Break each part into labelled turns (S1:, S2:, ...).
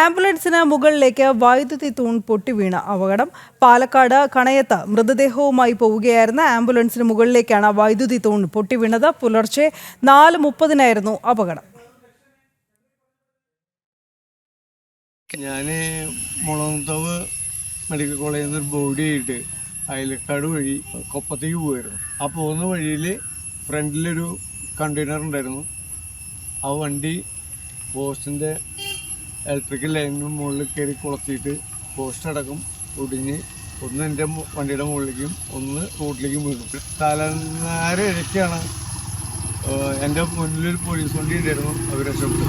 S1: ആംബുലൻസിന് മുകളിലേക്ക് വൈദ്യുതി തൂൺ പൊട്ടിവീണ അപകടം. പാലക്കാട് കണയത്ത് മൃതദേഹവുമായി പോവുകയായിരുന്ന ആംബുലൻസിന് മുകളിലേക്കാണ് വൈദ്യുതി തൂൺ പൊട്ടി പൊട്ടിവീണത് പുലർച്ചെ നാല് മുപ്പതിനായിരുന്നു അപകടം.
S2: ഞാൻ മുളന്തവ് മെഡിക്കൽ കോളേജിൽ നിന്ന് ബോഡി ആയിട്ട് അയലക്കാട് വഴി കൊപ്പത്തേക്ക് പോയിരുന്നു. ആ പോകുന്ന വഴിയിൽ ഫ്രണ്ടിലൊരു കണ്ടെയ്നർ ഉണ്ടായിരുന്നു. ആ വണ്ടി പോസ്റ്റിന്റെ ഇലക്ട്രിക്കൽ ലൈനിന് മുകളിൽ കയറി കുളത്തിയിട്ട് പോസ്റ്റ് അടക്കം ഒടിഞ്ഞ് ഒന്ന് എന്റെ വണ്ടിയുടെ മുകളിലേക്കും ഒന്ന് റോഡിലേക്കും വീണു. തലനാര ഇഴയ്ക്കാണ് എന്റെ മുന്നിലൊരു പോലീസ് വണ്ടി ഉണ്ടായിരുന്നു അവർ രക്ഷപ്പെട്ടു.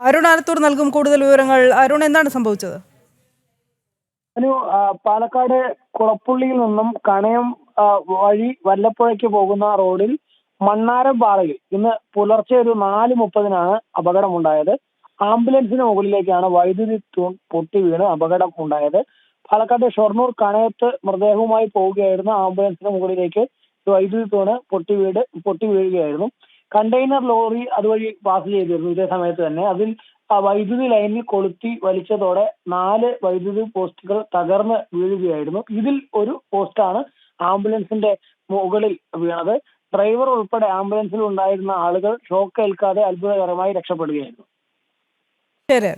S1: അരുൺ ആലത്തൂർ നൽകും കൂടുതൽ വിവരങ്ങൾ. അരുൺ എന്താണ് സംഭവിച്ചത്?
S3: അനു പാലക്കാട് കുളപ്പുള്ളിയിൽ നിന്നും കണയം വഴി വല്ലപ്പുഴയ്ക്ക് പോകുന്ന റോഡിൽ മണ്ണാരം പാറയിൽ ഇന്ന് പുലർച്ചെ ഒരു നാല് മുപ്പതിനാണ് അപകടമുണ്ടായത്. ആംബുലൻസിന് മുകളിലേക്കാണ് വൈദ്യുതി തൂൺ പൊട്ടി വീണ് അപകടം ഉണ്ടായത്. പാലക്കാട് ഷൊർണൂർ കണയത്ത് മൃതദേഹവുമായി പോവുകയായിരുന്ന ആംബുലൻസിന് മുകളിലേക്ക് വൈദ്യുതി തൂണ് പൊട്ടി വീട് പൊട്ടി വീഴുകയായിരുന്നു. കണ്ടെയ്നർ ലോറി അതുവഴി പാസ് ചെയ്തിരുന്നു ഇതേ സമയത്ത് തന്നെ. അതിൽ വൈദ്യുതി ലൈനിൽ കൊളുത്തി വലിച്ചതോടെ നാല് വൈദ്യുതി പോസ്റ്റുകൾ തകർന്ന് വീഴുകയായിരുന്നു. ഇതിൽ ഒരു പോസ്റ്റാണ് ആംബുലൻസിന്റെ മുകളിൽ വീണത്. ഡ്രൈവർ ഉൾപ്പെടെ ആംബുലൻസിൽ ഉണ്ടായിരുന്ന ആളുകൾ ഷോക്ക് ഏൽക്കാതെ അത്ഭുതകരമായി രക്ഷപ്പെടുകയായിരുന്നു.
S1: ശരി.